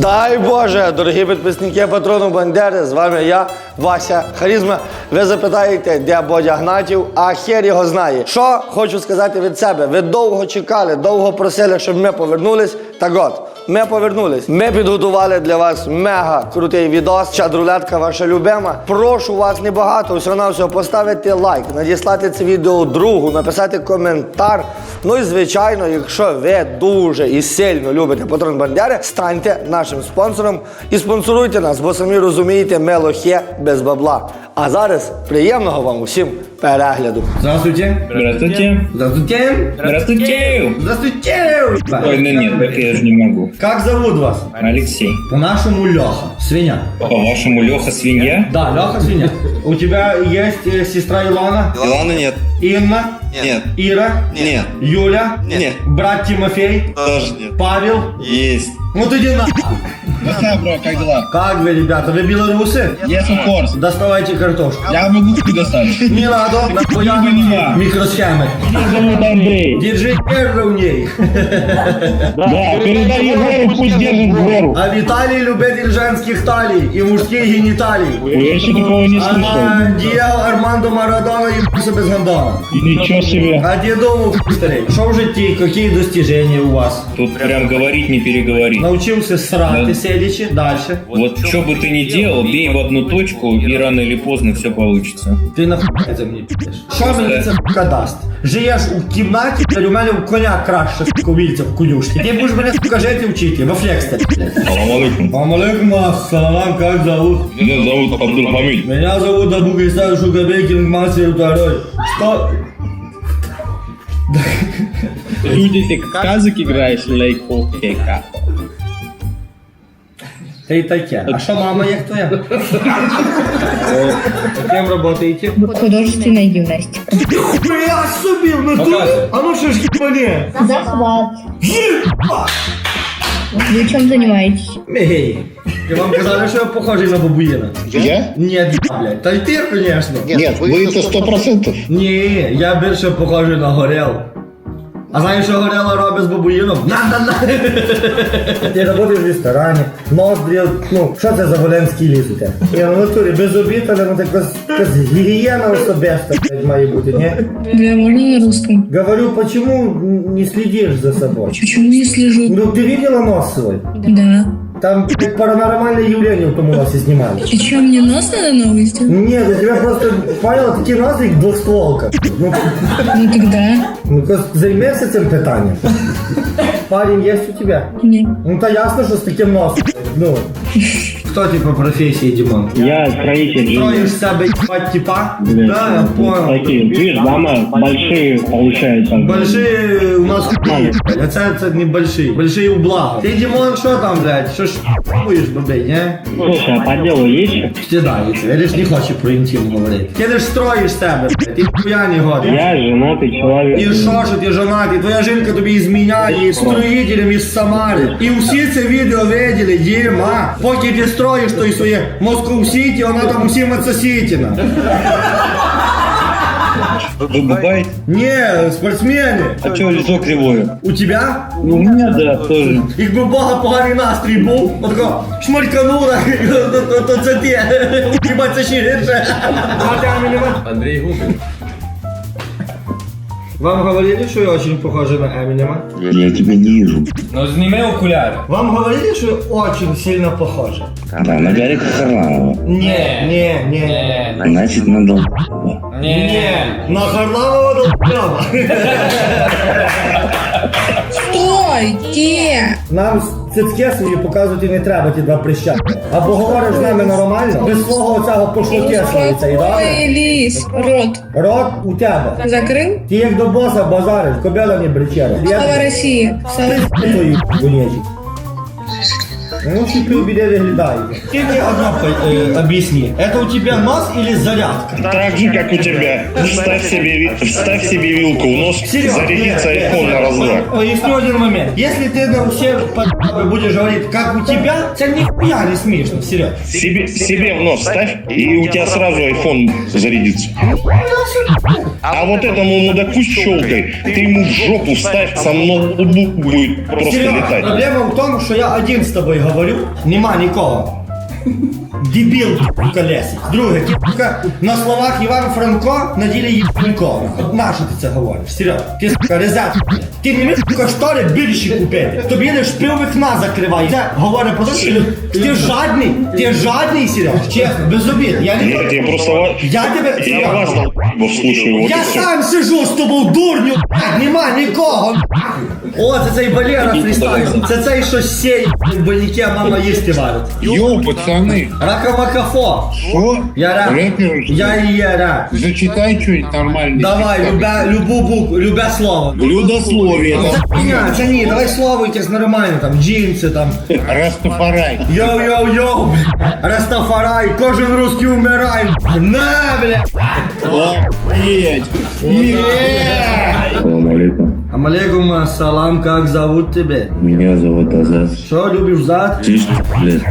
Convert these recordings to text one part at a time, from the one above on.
Дай Боже, дорогі підписники патрону Бандери, з вами я, Вася Харізма. Ви запитаєте, де Бодя Гнатів, а хер його знає. Що хочу сказати від себе? Ви довго чекали, довго просили, щоб ми повернулись. Так от, ми повернулись. Ми підготували для вас мега крутий відос. Чат-рулетка ваша любима. Прошу вас небагато, все на все поставити лайк, надіслати це відео другу, написати коментар. Ну і звичайно, якщо ви дуже і сильно любите патрон Бандери, станьте нашим спонсором і спонсоруйте нас, бо самі розумієте, ми лохи без бабла. А зараз приємного вам усім перегляду. Здравствуйте. Здравствуйте. Здравствуйте. Здравствуйте. Здравствуйте. Ой, ну нет, так я же не могу. Как зовут вас? Алексей. По-нашему Леха. Свинья. По-вашему, Леха свинья? Да, Леха свинья. У тебя есть э, сестра Илона? Илона нет. Инна? Нет. Ира? Нет. Юля? Нет. Брат Тимофей? Тоже нет. Павел? Есть. Ну ты иди нахуй. Здравствуй, бро, как дела? Как вы, ребята? Вы белорусы? Yes, of course. Доставайте картошку. Я могу предоставить. Не надо, нахуя меня. микросхемы. Меня зовут Андрей. Держи уровней. Да, передай Егору, пусть держит гору. А Виталий любитель женских талий и мужских гениталий. Я еще такого не слышал. А Диего Армандо Марадона ебался без гандона. Ничего себе. А где дома старый? Что в житті? Какие достижения у вас? Тут прям говорить не переговорить. Научился срать Да. сидячи. Дальше. Вот что бы ты ни делал, бей в одну точку, и рано или поздно все получится. Ти нахуй це мені п'єш? Що мені це сука дасть? Живеш у кімнаті, та у мене в коня краще сука, вільця в конюшні. Ти будеш мене сука жити вчити, во флекс блядь. Салам алейкум. Салам алейкум, ассалам, как зовут? Меня зовут Абдулхамид. Меня зовут Абу Кристаль Шукабекин Мастер второй. Что? Люди, ты казок играешь, лайк, окей, как? Та й таке. А що мама як твоя? Ким працюєте? Художественная гимнастика. Хуя собі, ну ти? А ну що ж їбане? Захват. Вы чем занимаетесь? Ей, я вам казали, що я похожий на бабуїна. Я? Ні, блядь. Та й ти, звісно. Нет, вы это сто процентов. Ні, я більше похожий на горел. А знаєш, що горела робить з бабуїном? На-на-на! Ти працюєш в ресторані, ноздрі, ну, що це за воленський ліс у тебе? Я в натурі без обід, але ну якась якась гігієна особиста блядь, має бути, ні? Да, можно на русском? Говорю, почему не следишь за собой? Почему не слежу? Ну, ты видела нос свой? Да. Там блядь, паранормальное явление в том носе снимали. И что, мне нос надо сделать? Нет, у тебя просто, поняла, такие носы, как двухстволка. Ну, Ну тогда. ну займешься цим питанням. Парень есть у тебя? Нет. Ну, то ясно, что с таким носом. Ну, кто ты по профессии, Димон? Я строитель. Строишь себя, ебать, типа? Блин, Да, я понял. Такие, видишь, дома большие получаются. Большие у нас хуйни, блядь, а це, це не большие, большие у блага. Ты, Димон, что там, блядь, что ж хуешь, блядь, не? Слушай, а по делу есть что? Стидається, я лиш не хочу про інтим говорити. Ти лиш строїш себе, блядь, ти хуя не годиш. Я женатый человек. І що що ти жонатий, твоя жінка тобі зміняє, і строїтелем із Самари. І всі це відео виділи, дерьма. Поки ти строїш той своє Москов Сіті, вона там усім отсосітіна. Вы бабай? Не, спортсмени. А что лицо кривое? У тебя? У меня, да, тоже. Якби в Бога поганий настрій був, отако шмальканула, то, то, то це ти. Хіба це ще гірше. Андрей Губин. Вам говорили, що я очень похожа на Эминема? Я тебя не вижу. Ну сними окуляри. Вам говорили, что я очень сильно похожа? Да, на Гарика Харламова. Не, не, не. Не, Значит, надо... не. На Харламова долблява. Стойте! Нам цицьки свої показувати не треба ті два прища. Або говориш з нами нормально, без свого цього пошлоки свої цей, Ліс, Ой, лис, рот. Рот у тебе. Закрив? Ти як до боса базариш, кобела не бричера. Слава России. Ти твої гунєчі. Ну, шипи біде виглядаєте. Ти мені одно е, об'ясни. Это у тебя нос или зарядка? Так же, как у тебя. Вставь себе, ви- вставь себе вилку в нос, Серьёзно? зарядится айфон на раз-два. Поясню один момент. Если ты на все по- будешь говорить, как у тебя, это нихуя не смешно, серьезно. Себе, себе в нос вставь, и у тебя сразу айфон зарядится. А вот этому мудаку с щелкой, ты ему в жопу вставь, сам ноутбук будет просто Серега, летать. проблема в том, что я один с тобой говорю. 나가버리고 니만 있고 Дебіл колесі. Друге, тіпка, на словах Іван Франко, на ділі їбанько. От нащо ти це говориш? Серйозно, ти сука, резет. Ти не вмієш сука, штори більші купити. Тобі лиш пів вікна закриває. Це говорить про те, що ти жадний, ти жадний, Сереж. Чесно, без обід. Я не Нет, я просто Я тебе... Я вас долб***ов слушаю, вот и Я сам сижу з тобою, дурню, блядь, нема нікого. О, це цей Валера фрістайл. Це цей, що сей в больнике, а мама їсти варить. Йоу, пацаны, Ракамакафо. что? Я рад. Рэпер, что ли? Я і є рад. Зачитай что-нибудь нормальное. Давай, любе, любу букву, любе слово. Блюдословие. Це хуйня, це ні, давай слово якесь нормальне, там, джинси, там. Растафарай. Йоу-йоу-йоу, бля. Растафарай, кожен русский умирає. На, бля. Охуеть. Салам алейкум. Амалейкум ассалам, как зовут тебя? Меня зовут Азаз. Что любишь зад? Слышь, блядь,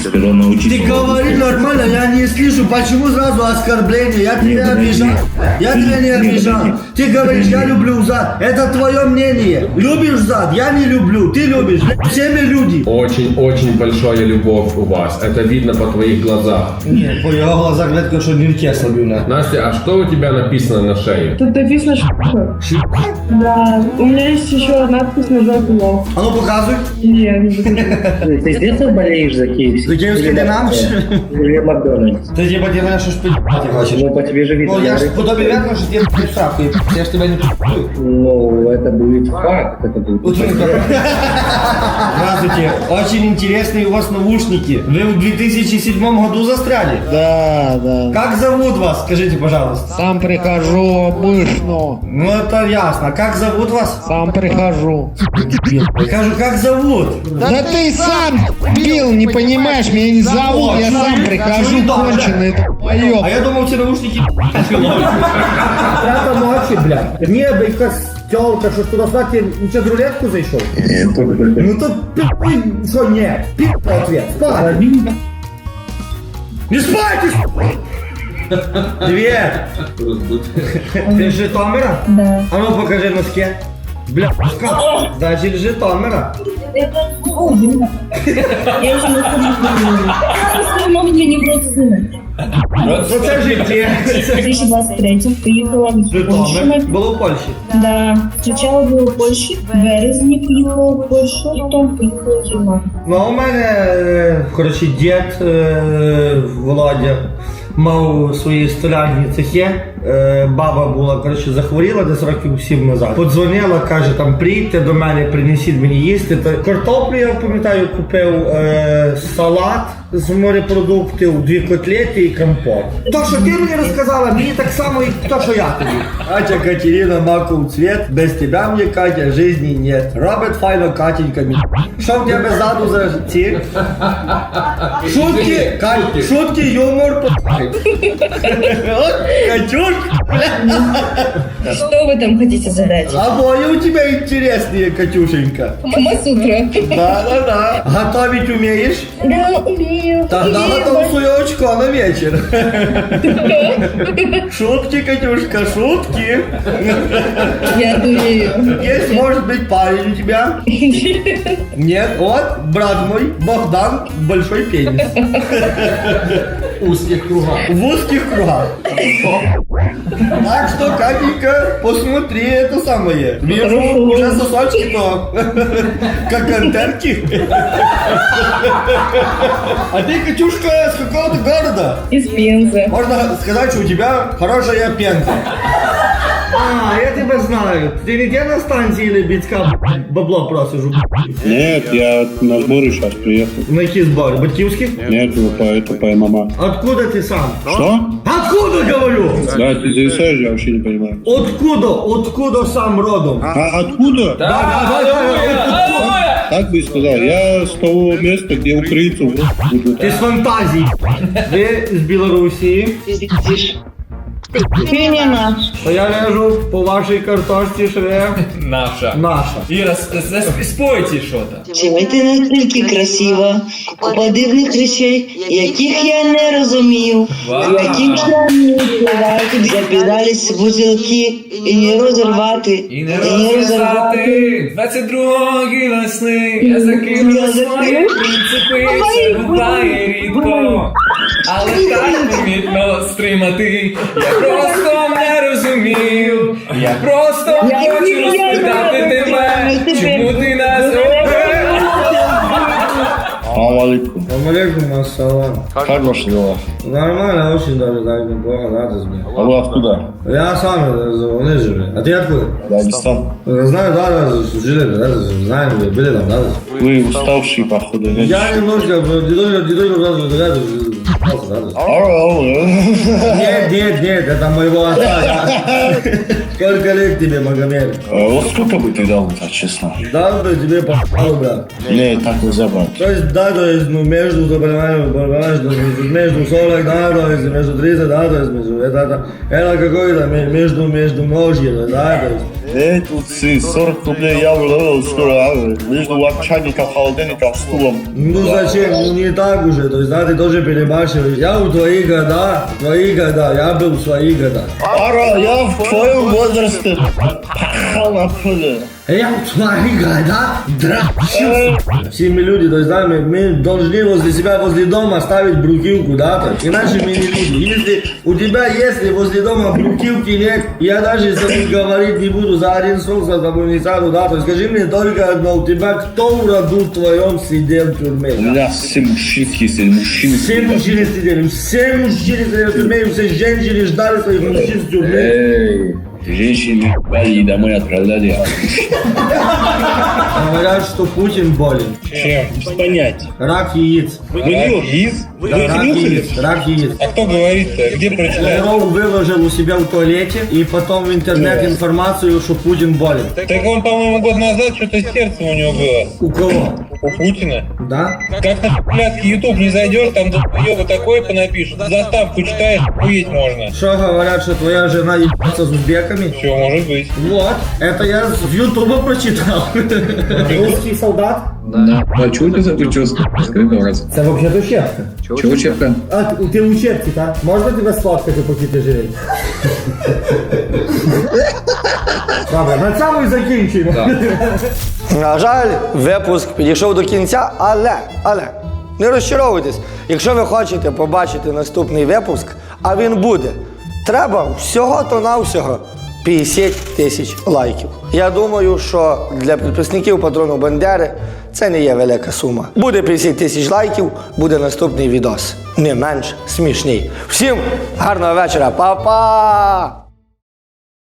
сперва Ты научись. говори нормально, я не слышу, почему сразу оскорбление? Я тебя Нет, обижал, я тебя не обижал. Ты говоришь, я люблю зад, это твое мнение. Любишь зад, я не люблю, ты любишь, все мы люди. Очень-очень большая любовь у вас. Это видно по твоих глазах. Нет, по его глазах видно, что нырке слабина. Настя, а что у тебя написано на шее? Тут написано ш***. Да. У меня есть еще надпись на лоб. А ну показывай. Нет, не. Ты с детства болеешь за киевский? За киевский Динамо? Или Макдональдс? Ты типа ты меня что ты хочешь? Ну, по тебе же видно. Ну я ж яркий. по тебе видно, что тебе сраку. Я ж тебя не пи***ю. Ну, это будет факт. Это будет Здравствуйте, очень интересные у вас наушники. Вы в 2007 году застряли? Да, да. Как зовут вас, скажите, пожалуйста? Сам прихожу обычно. Ну это ясно. Как зовут вас? Сам прихожу. Скажу, как зовут? Да ты сам бил, не понимаешь, меня не зовут, я сам прихожу конченый, это А я думал, эти наушники Трата ночи, блядь. Не, да якась тёлка, що туди сюди ти в рулетку зайшов? Ну то пи***й, що ні? Пи***й ответ, спать. Не спайте! Привет! Ты с Житомира? Да. А ну покажи носки. Бля, как? Даже из Житомира. Я уже не помню. Меня не просто знать. Ну це життя. В 2023 приїхала в. Житомир. Було в Польщі. Да. Спочатку було в Польщі, в березні поїхала в Польщу, потім поїхала в Європу. Ну, а у мене, е, коротше, дід е, Володя мав свої столярні цехи. Е, баба була, коротше, захворіла десь років сім назад. Подзвонила, каже, там приїдьте до мене, принесіть мені їсти. Та картоплю, я пам'ятаю, купив е, салат з морепродуктів, дві котлети і компот. То, що ти мені розказала, мені так само, як то, що я тобі. Катя Катерина, маков цвет, без тебя мне, Катя, жизни нет. Робить файно Катенька. Що в тебе ззаду за ці? Шутки, Кать, шутки, юмор. Катюш, Что вы там хотите задать? обои у тебя интересные, Катюшенька. Камасутра. Да-да-да. Готовить умеешь? Да, умею. Тогда умею. готов свое очко на вечер. Шутки, Катюшка, шутки. Я умею. Есть, может быть, парень у тебя? Нет, вот, брат мой, Богдан, большой пенис. Узких кругах. В узких кругах. Так что, Катенька, посмотри это самое. Вижу, уже сосочки-то, как контентки. А ты, Катюшка, с какого-то города? Из Пензы. Можно сказать, что у тебя хорошая пенка. А, я тебя знаю. Ты везде на станции Лебедька бабло просишь? Нет, я на сборы сейчас приехал. На какие сборы? Батьківські? Нет, по это по ММА. Откуда ты сам? Что? Откуда, говорю? Да, ты зависаешь, я вообще не понимаю. Откуда? Откуда сам родом? А откуда? Да, да, да, да. Так бы и сказал. Я с того места, где украинцев буду. Ти з фантазії. Ви з Білорусі. Не. То я ляжу по вашій картошці шве. Наша. Наша. Іра, спойте що-то. Чого ти настільки красива? Купа дивних речей, яких я не розумів. Яким членом відкривати, запідались бутилки і не розірвати. І не 22-ї весни. Я закинув свої принципи, це буває рідко. Але так помітно стримати. Я просто не розумів. Я просто хочу розпитати тебе, чому ти нас алейкум. Алейкум ассалам. Как ваши дела? Нормально, очень даже так неплохо, да, ты знаешь. А вы откуда? Я сам из Воронежа. А ты откуда? Дагестан. Знаю, да, да, жили, да, знаем, были там, да. Вы уставшие, походу. Я немножко, дедой, дедой, да, да, да. Ау. Нет, нет, нет, это моего отца. Сколько лет тебе, Магомед? Э, Вот сколько бы ты дал, так честно? Дал бы тебе по брат. Не, так нельзя брать. То есть, да, то есть, ну, между, ты понимаешь, между 40, да, то есть, между 30, да, то есть, между, это, это, это какое-то ме- между, между ножье, да, то есть. Эй, тут ты 40 рублей я скоро, а, между чайником, холодильником, стулом. Ну зачем? Ну не так уже. То есть, да, ты тоже перебарщиваешь. Я в твои года, в твои года, я был в свои года. Ара, я в твоем возрасте пахал на. Я в твои года дрочил. Все мы люди, то есть, да, мы, мы должны возле себя, возле дома ставить брукилку, да, то есть, иначе мы не люди. Если у тебя, если возле дома брукилки нет, я даже с тобой говорить не буду, за один стол с тобой не сяду, да, то скажи мне только одно, у тебя кто в роду твоем сидел в тюрьме? У меня все мужчинские, все мужчины. Все мужчины сидели, все мужчины сидели в тюрьме, все женщины ждали своих мужчин в тюрьме. Эй, женщины ебали и домой отправляли. Говорят, что Путин болен. Чем? Без понятия. Рак яиц. Вы яиц? Вы Да, рак яиц. Рак яиц. А кто говорит-то? Где прочитали? Лавров выложил у себя в туалете и потом в интернет информацию, что Путин болен. Так он, по-моему, год назад что-то с сердцем у него было. У кого? У Путина. Да? Как на блядский YouTube не зайдешь, там долбоёбы такое понапишут. Заставку читаешь, хуеть можно. Что говорят, что твоя жена ебется с узбеками? Все, может быть. Вот, это я с Ютуба прочитал. Русский солдат? А чого ти за прическу? Скажи раз. Это вообще-то щепка. Чого чепка? А, ты у щепки, да? Можно тебя сфоткать, поки ти живий? Добре, на цьому і закінчуємо. На жаль, випуск підійшов до кінця, але, але, не розчаровуйтесь. Якщо ви хочете побачити наступний випуск, а він буде, треба всього-то навсього 50 тисяч лайків. Я думаю, що для підписників патрону Бандери це не є велика сума. Буде 50 тисяч лайків, буде наступний відос. Не менш смішний. Всім гарного вечора, Па-па!